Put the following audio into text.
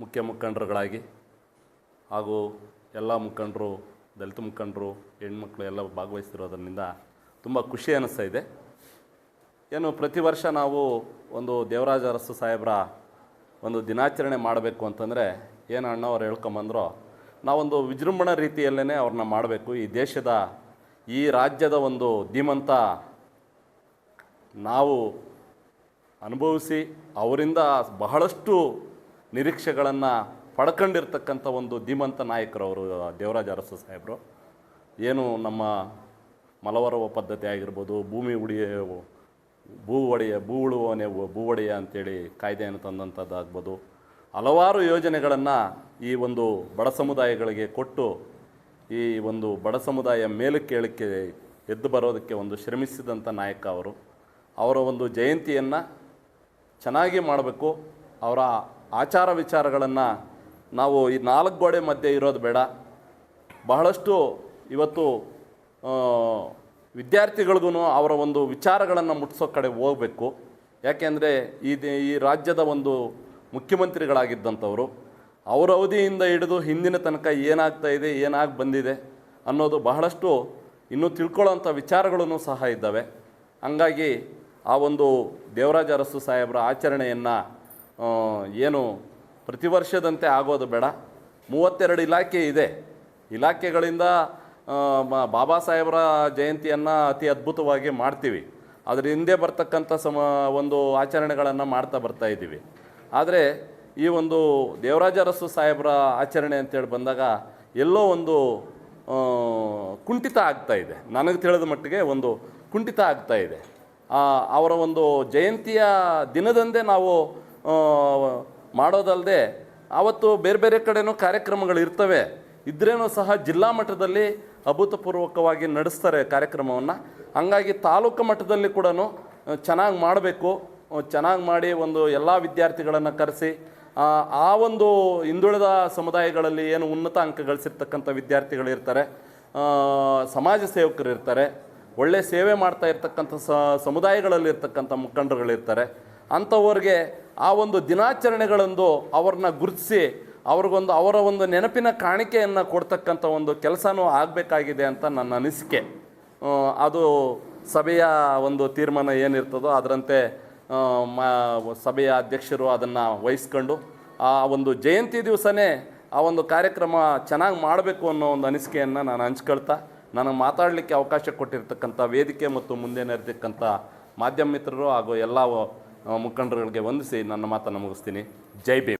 ಮುಖ್ಯ ಮುಖಂಡರುಗಳಾಗಿ ಹಾಗೂ ಎಲ್ಲ ಮುಖಂಡರು, ದಲಿತ ಮುಖಂಡರು, ಹೆಣ್ಮಕ್ಳು ಎಲ್ಲ ಭಾಗವಹಿಸ್ತಿರೋದ್ರಿಂದ ತುಂಬ ಖುಷಿ ಅನ್ನಿಸ್ತಾ ಇದೆ. ಏನು ಪ್ರತಿ ವರ್ಷ ನಾವು ಒಂದು ದೇವರಾಜ ಅರಸು ಸಾಹೇಬರ ಒಂದು ದಿನಾಚರಣೆ ಮಾಡಬೇಕು ಅಂತಂದರೆ ಏನು ಅಣ್ಣ ಅವ್ರು ಹೇಳ್ಕೊಂಬಂದ್ರೋ, ನಾವೊಂದು ವಿಜೃಂಭಣ ರೀತಿಯಲ್ಲೇ ಅವ್ರನ್ನ ಮಾಡಬೇಕು. ಈ ದೇಶದ, ಈ ರಾಜ್ಯದ ಒಂದು ಧೀಮಂತ ನಾವು ಅನುಭವಿಸಿ ಅವರಿಂದ ಬಹಳಷ್ಟು ನಿರೀಕ್ಷೆಗಳನ್ನು ಪಡ್ಕೊಂಡಿರ್ತಕ್ಕಂಥ ಒಂದು ಧೀಮಂತ ನಾಯಕರು ಅವರು, ದೇವರಾಜ ಅರಸು ಸಾಹೇಬರು. ಏನು ನಮ್ಮ ಮಲವರವ ಪದ್ಧತಿ ಆಗಿರ್ಬೋದು, ಭೂಮಿ ಉಡಿಯ, ಭೂ ಒಡೆಯ, ಭೂ ಉಳುವನೆ ಭೂ ಒಡೆಯ ಅಂತೇಳಿ ಕಾಯ್ದೆಯನ್ನು ತಂದಂಥದ್ದಾಗ್ಬೋದು. ಹಲವಾರು ಯೋಜನೆಗಳನ್ನು ಈ ಒಂದು ಬಡ ಸಮುದಾಯಗಳಿಗೆ ಕೊಟ್ಟು ಈ ಒಂದು ಬಡ ಸಮುದಾಯ ಮೇಲೆ ಏಳಕ್ಕೆ ಎದ್ದು ಬರೋದಕ್ಕೆ ಒಂದು ಶ್ರಮಿಸಿದಂಥ ನಾಯಕ ಅವರು. ಅವರ ಒಂದು ಜಯಂತಿಯನ್ನು ಚೆನ್ನಾಗಿ ಮಾಡಬೇಕು. ಅವರ ಆಚಾರ ವಿಚಾರಗಳನ್ನು ನಾವು ಈ ನಾಲ್ಕು ಗೋಡೆ ಮಧ್ಯೆ ಇರೋದು ಬೇಡ. ಬಹಳಷ್ಟು ಇವತ್ತು ವಿದ್ಯಾರ್ಥಿಗಳಿಗೂ ಅವರ ಒಂದು ವಿಚಾರಗಳನ್ನು ಮುಟ್ಟಿಸೋ ಕಡೆ ಹೋಗಬೇಕು. ಯಾಕೆಂದರೆ ಈ ಈ ರಾಜ್ಯದ ಒಂದು ಮುಖ್ಯಮಂತ್ರಿಗಳಾಗಿದ್ದಂಥವರು, ಅವರ ಅವಧಿಯಿಂದ ಹಿಡಿದು ಹಿಂದಿನ ತನಕ ಏನಾಗ್ತಾ ಇದೆ, ಏನಾಗಿ ಬಂದಿದೆ ಅನ್ನೋದು ಬಹಳಷ್ಟು ಇನ್ನೂ ತಿಳ್ಕೊಳ್ಳೋಂಥ ವಿಚಾರಗಳೂ ಸಹ ಇದ್ದಾವೆ. ಹಂಗಾಗಿ ಆ ಒಂದು ದೇವರಾಜ ಅರಸು ಸಾಹೇಬರ ಆಚರಣೆಯನ್ನು ಏನು ಪ್ರತಿ ವರ್ಷದಂತೆ ಆಗೋದು ಬೇಡ. ಮೂವತ್ತೆರಡು ಇಲಾಖೆ ಇದೆ. ಇಲಾಖೆಗಳಿಂದ ಬಾಬಾ ಸಾಹೇಬರ ಜಯಂತಿಯನ್ನು ಅತಿ ಅದ್ಭುತವಾಗಿ ಮಾಡ್ತೀವಿ. ಅದರ ಹಿಂದೆ ಬರ್ತಕ್ಕಂಥ ಸಮ, ಒಂದು ಆಚರಣೆಗಳನ್ನು ಮಾಡ್ತಾ ಬರ್ತಾ ಇದ್ದೀವಿ. ಆದರೆ, ಈ ಒಂದು ದೇವರಾಜ ಅರಸು ಸಾಹೇಬರ ಆಚರಣೆ ಅಂತೇಳಿ ಬಂದಾಗ ಎಲ್ಲೋ ಒಂದು ಕುಂಠಿತ ಆಗ್ತಾ ಇದೆ. ನನಗೆ ತಿಳಿದ ಮಟ್ಟಿಗೆ ಒಂದು ಕುಂಠಿತ ಆಗ್ತಾ ಇದೆ. ಅವರ ಒಂದು ಜಯಂತಿಯ ದಿನದಂದೇ ನಾವು ಮಾಡೋದಲ್ಲದೆ ಆವತ್ತು ಬೇರೆ ಬೇರೆ ಕಡೆಯೂ ಕಾರ್ಯಕ್ರಮಗಳು ಇರ್ತವೆ. ಇದ್ರೇನೂ ಸಹ ಜಿಲ್ಲಾ ಮಟ್ಟದಲ್ಲಿ ಅಭೂತಪೂರ್ವಕವಾಗಿ ನಡೆಸ್ತಾರೆ ಕಾರ್ಯಕ್ರಮವನ್ನು. ಹಂಗಾಗಿ ತಾಲೂಕು ಮಟ್ಟದಲ್ಲಿ ಕೂಡ ಚೆನ್ನಾಗಿ ಮಾಡಬೇಕು. ಚೆನ್ನಾಗಿ ಮಾಡಿ ಒಂದು ಎಲ್ಲ ವಿದ್ಯಾರ್ಥಿಗಳನ್ನು ಕರೆಸಿ ಆ, ಒಂದು ಹಿಂದುಳಿದ ಸಮುದಾಯಗಳಲ್ಲಿ ಏನು ಉನ್ನತ ಅಂಕ ಗಳಿಸಿರ್ತಕ್ಕಂಥ ವಿದ್ಯಾರ್ಥಿಗಳಿರ್ತಾರೆ ಸಮಾಜ ಸೇವಕರು ಇರ್ತಾರೆ ಒಳ್ಳೆ ಸೇವೆ ಮಾಡ್ತಾ ಇರ್ತಕ್ಕಂಥ ಸಮುದಾಯಗಳಲ್ಲಿ ಸಮುದಾಯಗಳಲ್ಲಿರ್ತಕ್ಕಂಥ ಮುಖಂಡರುಗಳಿರ್ತಾರೆ. ಅಂಥವ್ರಿಗೆ ಆ ಒಂದು ದಿನಾಚರಣೆಗಳಂದು ಅವ್ರನ್ನ ಗುರುತಿಸಿ ಅವ್ರಿಗೊಂದು ಅವರ ಒಂದು ನೆನಪಿನ ಕಾಣಿಕೆಯನ್ನು ಕೊಡ್ತಕ್ಕಂಥ ಒಂದು ಕೆಲಸನೂ ಆಗಬೇಕಾಗಿದೆ ಅಂತ ನನ್ನ ಅನಿಸಿಕೆ. ಅದು ಸಭೆಯ ಒಂದು ತೀರ್ಮಾನ ಏನಿರ್ತದೋ ಅದರಂತೆ ಮ, ಸಭೆಯ ಅಧ್ಯಕ್ಷರು ಅದನ್ನು ವಹಿಸ್ಕೊಂಡು ಆ ಒಂದು ಜಯಂತಿ ದಿವಸನೇ ಆ ಒಂದು ಕಾರ್ಯಕ್ರಮ ಚೆನ್ನಾಗಿ ಮಾಡಬೇಕು ಅನ್ನೋ ಒಂದು ಅನಿಸಿಕೆಯನ್ನು ನಾನು ಹಂಚ್ಕೊಳ್ತಾ, ನನಗೆ ಮಾತಾಡಲಿಕ್ಕೆ ಅವಕಾಶ ಕೊಟ್ಟಿರ್ತಕ್ಕಂಥ ವೇದಿಕೆ ಮತ್ತು ಮುಂದೆ ನೆರೆದಿರ್ತಕ್ಕಂಥ ಮಾಧ್ಯಮ ಮಿತ್ರರು ಹಾಗೂ ಎಲ್ಲ ಮುಖಂಡರುಗಳಿಗೆ ವಂದಿಸಿ ನನ್ನ ಮಾತನ್ನು ಮುಗಿಸ್ತೀನಿ. ಜೈ ಭೀಮ್.